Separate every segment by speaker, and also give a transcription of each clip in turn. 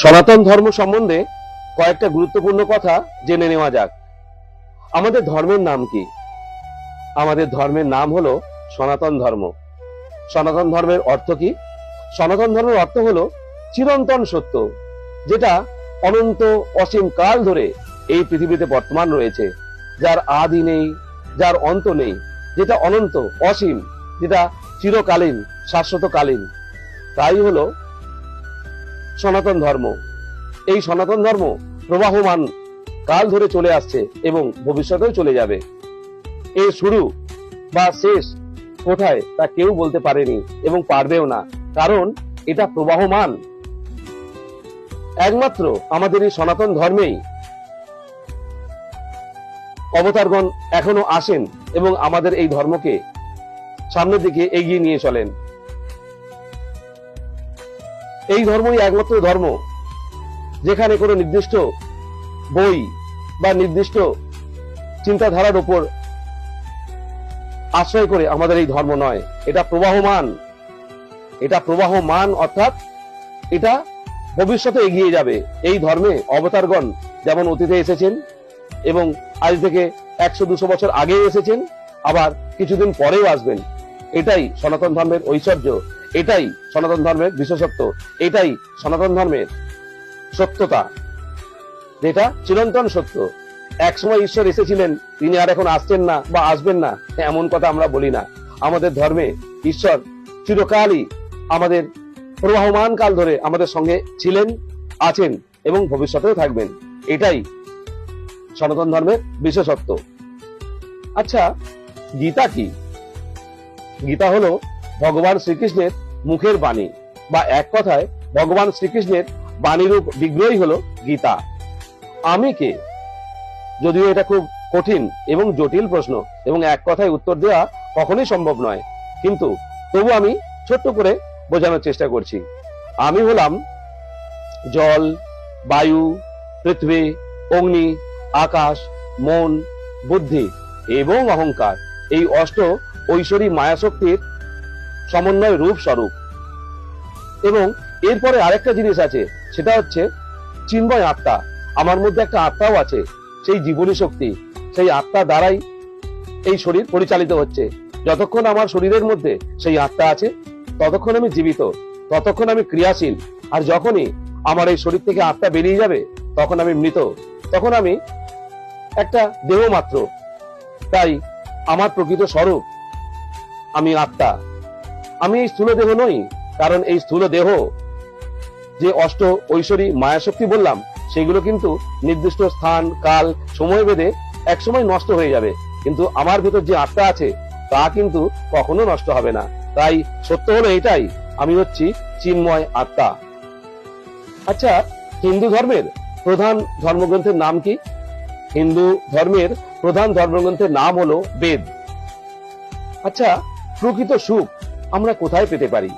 Speaker 1: সনাতন ধর্ম সম্বন্ধে কয়েকটা গুরুত্বপূর্ণ কথা জেনে নেওয়া যাক আমাদের ধর্মের নাম কি আমাদের ধর্মের নাম হলো সনাতন ধর্ম সনাতন ধর্মের অর্থ কি সনাতন ধর্মের অর্থ হলো চিরন্তন সত্য যেটা অনন্ত অসীম কাল ধরে এই পৃথিবীতে বর্তমান রয়েছে যার আদি নেই যার অন্ত নেই যেটা অনন্ত অসীম যেটা চিরকালীন শাশ্বতকালীন তাই হলো সনাতন ধর্ম এই সনাতন ধর্ম প্রবাহমান কাল ধরে চলে আসছে এবং ভবিষ্যতেও চলে যাবে এর শুরু বা শেষ কোথায় তা কেউ বলতে পারেনি এবং পারবেও না কারণ এটা প্রবাহমান একমাত্র আমাদের এই সনাতন ধর্মেই অবতারগণ এখনো আসেন এবং আমাদের এই ধর্মকে সামনের দিকে এগিয়ে নিয়ে চলেন এই ধর্মই একমাত্র ধর্ম যেখানে কোনো নির্দিষ্ট বই বা নির্দিষ্ট চিন্তাধারার উপর আশ্রয় করে আমাদের এই ধর্ম নয় এটা প্রবাহমান এটা প্রবাহমান অর্থাৎ এটা ভবিষ্যতে এগিয়ে যাবে এই ধর্মে অবতারগণ যেমন অতীতে এসেছেন এবং আজ থেকে একশো দুশো বছর আগে এসেছেন আবার কিছুদিন পরেও আসবেন এটাই সনাতন ধর্মের ঐশ্বর্য এটাই সনাতন ধর্মের বিশেষত্ব এটাই সনাতন ধর্মের সত্যতা এটা চিরন্তন সত্য একসময় ঈশ্বর এসেছিলেন তিনি আর এখন আসছেন না বা আসবেন না এমন কথা আমরা বলি না আমাদের ধর্মে ঈশ্বর চিরকালই আমাদের প্রবাহমান কাল ধরে আমাদের সঙ্গে ছিলেন আছেন এবং ভবিষ্যতেও থাকবেন এটাই সনাতন ধর্মের বিশেষত্ব আচ্ছা গীতা কি গীতা হলো ভগবান শ্রীকৃষ্ণের মুখের বাণী বা এক কথায় ভগবান শ্রীকৃষ্ণের বাণীরূপ বিগ্রহই হলো গীতা আমি কে যদিও এটা খুব কঠিন এবং জটিল প্রশ্ন এবং এক কথায় উত্তর দেওয়া কখনোই সম্ভব নয় কিন্তু তবু আমি ছোট্ট করে বোঝানোর চেষ্টা করছি আমি হলাম জল বায়ু পৃথিবী অগ্নি আকাশ মন বুদ্ধি এবং অহংকার এই অষ্ট ঐশ্বরী মায়াশক্তির সমন্বয় রূপ স্বরূপ এবং এরপরে আরেকটা জিনিস আছে সেটা হচ্ছে চিন্ময় আত্মা আমার মধ্যে একটা আত্মাও আছে সেই জীবনী শক্তি সেই আত্মা দ্বারাই এই শরীর পরিচালিত হচ্ছে যতক্ষণ আমার শরীরের মধ্যে সেই আত্মা আছে ততক্ষণ আমি জীবিত ততক্ষণ আমি ক্রিয়াশীল আর যখনই আমার এই শরীর থেকে আত্মা বেরিয়ে যাবে তখন আমি মৃত তখন আমি একটা দেহ মাত্র তাই আমার প্রকৃত স্বরূপ আমি আত্মা আমি এই স্থূল দেহ নই কারণ এই স্থূল দেহ যে অষ্ট ঐশ্বরী মায়াশক্তি বললাম সেগুলো কিন্তু নির্দিষ্ট স্থান কাল সময় বেঁধে একসময় নষ্ট হয়ে যাবে কিন্তু আমার ভিতর যে আত্মা আছে তা কিন্তু কখনো নষ্ট হবে না তাই সত্য হলো এটাই আমি হচ্ছি চিন্ময় আত্মা আচ্ছা হিন্দু ধর্মের প্রধান ধর্মগ্রন্থের নাম কি হিন্দু ধর্মের প্রধান ধর্মগ্রন্থের নাম হলো বেদ আচ্ছা প্রকৃত সুখ আমরা কোথায় পেতে পারি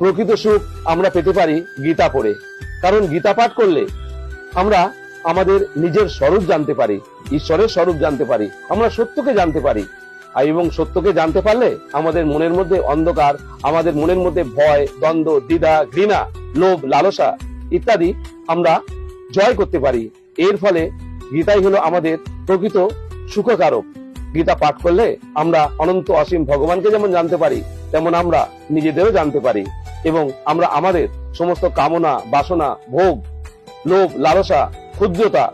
Speaker 1: প্রকৃত সুখ আমরা পেতে পারি গীতা পড়ে কারণ গীতা পাঠ করলে আমরা আমাদের নিজের স্বরূপ জানতে পারি ঈশ্বরের স্বরূপ জানতে পারি আমরা সত্যকে জানতে পারি আর এবং সত্যকে জানতে পারলে আমাদের মনের মধ্যে অন্ধকার আমাদের মনের মধ্যে ভয় দ্বন্দ্ব দ্বিধা ঘৃণা লোভ লালসা ইত্যাদি আমরা জয় করতে পারি এর ফলে গীতাই হলো আমাদের প্রকৃত সুখকারক গীতা পাঠ করলে আমরা অনন্ত অসীম ভগবানকে যেমন জানতে পারি তেমন আমরা নিজেদেরও জানতে পারি এবং আমরা আমাদের সমস্ত কামনা বাসনা ভোগ লোভ লালসা ক্ষুদ্রতা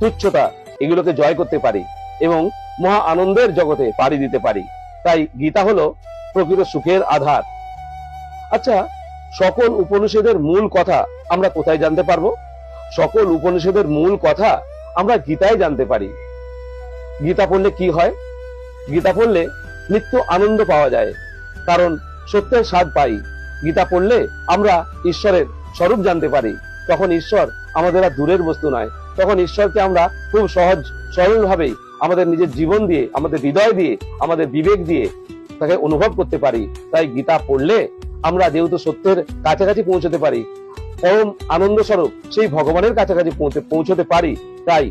Speaker 1: তুচ্ছতা এগুলোকে জয় করতে পারি এবং মহা আনন্দের জগতে পাড়ি দিতে পারি তাই গীতা হলো প্রকৃত সুখের আধার আচ্ছা সকল উপনিষেদের মূল কথা আমরা কোথায় জানতে পারবো সকল উপনিষেদের মূল কথা আমরা গীতায় জানতে পারি গীতা পড়লে কি হয় গীতা পড়লে নিত্য আনন্দ পাওয়া যায় কারণ সত্যের স্বাদ পাই গীতা পড়লে আমরা ঈশ্বরের স্বরূপ জানতে পারি তখন ঈশ্বর আমাদের আর দূরের বস্তু নয় তখন ঈশ্বরকে আমরা খুব সহজ সরলভাবেই আমাদের নিজের জীবন দিয়ে আমাদের হৃদয় দিয়ে আমাদের বিবেক দিয়ে তাকে অনুভব করতে পারি তাই গীতা পড়লে আমরা যেহেতু সত্যের কাছাকাছি পৌঁছতে পারি পরম আনন্দ স্বরূপ সেই ভগবানের কাছাকাছি পৌঁছতে পারি তাই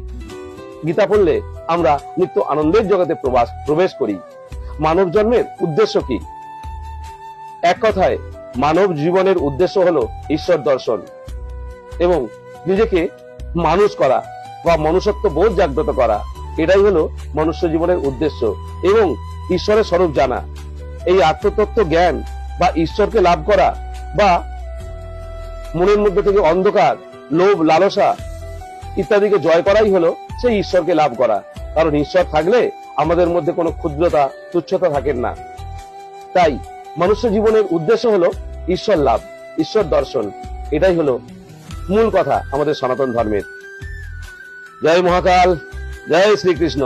Speaker 1: গীতা পড়লে আমরা নিত্য আনন্দের জগতে প্রবাস প্রবেশ করি মানব জন্মের উদ্দেশ্য কি এক কথায় মানব জীবনের উদ্দেশ্য হলো ঈশ্বর দর্শন এবং নিজেকে মানুষ করা বা মনুষ্যত্ব বোধ জাগ্রত করা এটাই হলো মনুষ্য জীবনের উদ্দেশ্য এবং ঈশ্বরের স্বরূপ জানা এই আত্মতত্ত্ব জ্ঞান বা ঈশ্বরকে লাভ করা বা মনের মধ্যে থেকে অন্ধকার লোভ লালসা ইত্যাদিকে জয় করাই হলো সেই ঈশ্বরকে লাভ করা কারণ ঈশ্বর থাকলে আমাদের মধ্যে কোনো ক্ষুদ্রতা তুচ্ছতা থাকেন না তাই মনুষ্য জীবনের উদ্দেশ্য হলো ঈশ্বর লাভ ঈশ্বর দর্শন এটাই হলো মূল কথা আমাদের সনাতন ধর্মের জয় মহাকাল জয় শ্রীকৃষ্ণ